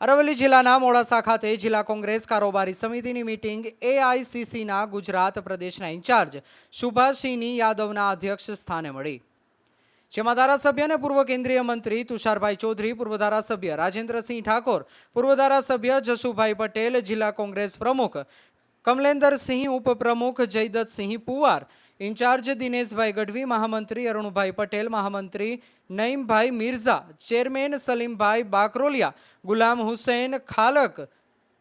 અરવલ્લી જિલ્લાના મોડાસા ખાતે જિલ્લા કોંગ્રેસ કારોબારી સમિતિની મીટિંગ એઆઈસીસીના ગુજરાત પ્રદેશના ઇન્ચાર્જ સુભાષસિંહની યાદવના અધ્યક્ષ સ્થાને મળી. જેમાં ધારાસભ્ય અને પૂર્વ કેન્દ્રીય મંત્રી તુષારભાઈ ચૌધરી, પૂર્વ ધારાસભ્ય રાજેન્દ્રસિંહ ઠાકોર, પૂર્વ ધારાસભ્ય જસુભાઈ પટેલ, જિલ્લા કોંગ્રેસ પ્રમુખ કમલેન્દરસિંહ, ઉપપ્રમુખ જયદત્તસિંહ પુવાર ઇન્ચાર્જ દિનેશભાઈ ગઢવી, મહામંત્રી અરુણભાઈ પટેલ, મહામંત્રી નઈમભાઈ મિર્ઝા, ચેરમેન સલીમભાઈ બાકરોલિયા, ગુલામ હુસૈન ખાલક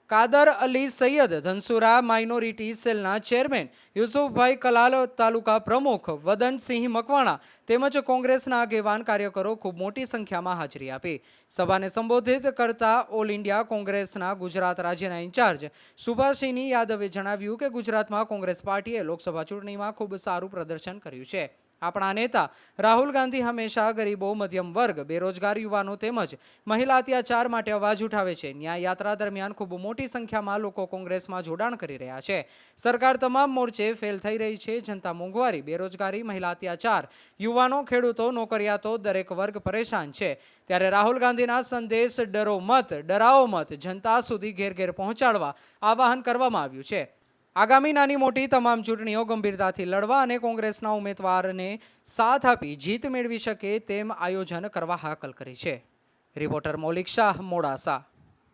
કાદર અલી સૈયદ ધનસુરા માઇનોરિટી સેલના ચેરમેન, યુસુફભાઈ કલાલ તાલુકા પ્રમુખ, વદનસિંહ મકવાણા તેમજ કોંગ્રેસના આગેવાન કાર્યકરો ખૂબ મોટી સંખ્યામાં હાજરી આપી. સભાને સંબોધિત કરતા ઓલ ઇન્ડિયા કોંગ્રેસના ગુજરાત રાજ્યના ઇન્ચાર્જ સુભાષિની યાદવે જણાવ્યું કે ગુજરાતમાં કોંગ્રેસ પાર્ટીએ લોકસભા ચૂંટણીમાં ખૂબ સારું પ્રદર્શન કર્યું છે. આપણા નેતા રાહુલ ગાંધી હંમેશા ગરીબો, મધ્યમ વર્ગ, બેરોજગાર યુવાનો તેમજ મહિલા અત્યાચાર માટે અવાજ ઉઠાવે છે. ન્યાય યાત્રા દરમિયાન ખૂબ મોટી સંખ્યામાં લોકો કોંગ્રેસમાં જોડાણ કરી રહ્યા છે. સરકાર તમામ મોરચે ફેલ થઈ રહી છે. જનતા મોંઘવારી, બેરોજગારી, મહિલા અત્યાચાર, યુવાનો, ખેડૂતો, નોકરિયાતો દરેક વર્ગ પરેશાન છે. ત્યારે રાહુલ ગાંધીના સંદેશ ડરો મત ડરાવો મત જનતા સુધી ઘેર ઘેર પહોંચાડવા આવાહન કરવામાં આવ્યું છે. આગામી નાની મોટી તમામ ચૂંટણીઓ ગંભીરતાથી લડવા અને કોંગ્રેસના ઉમેદવારને સાથ આપી જીત મેળવી શકે તેમ આયોજન કરવા હાકલ કરી છે. રિપોર્ટર મૌલિક શાહ, મોડાસા.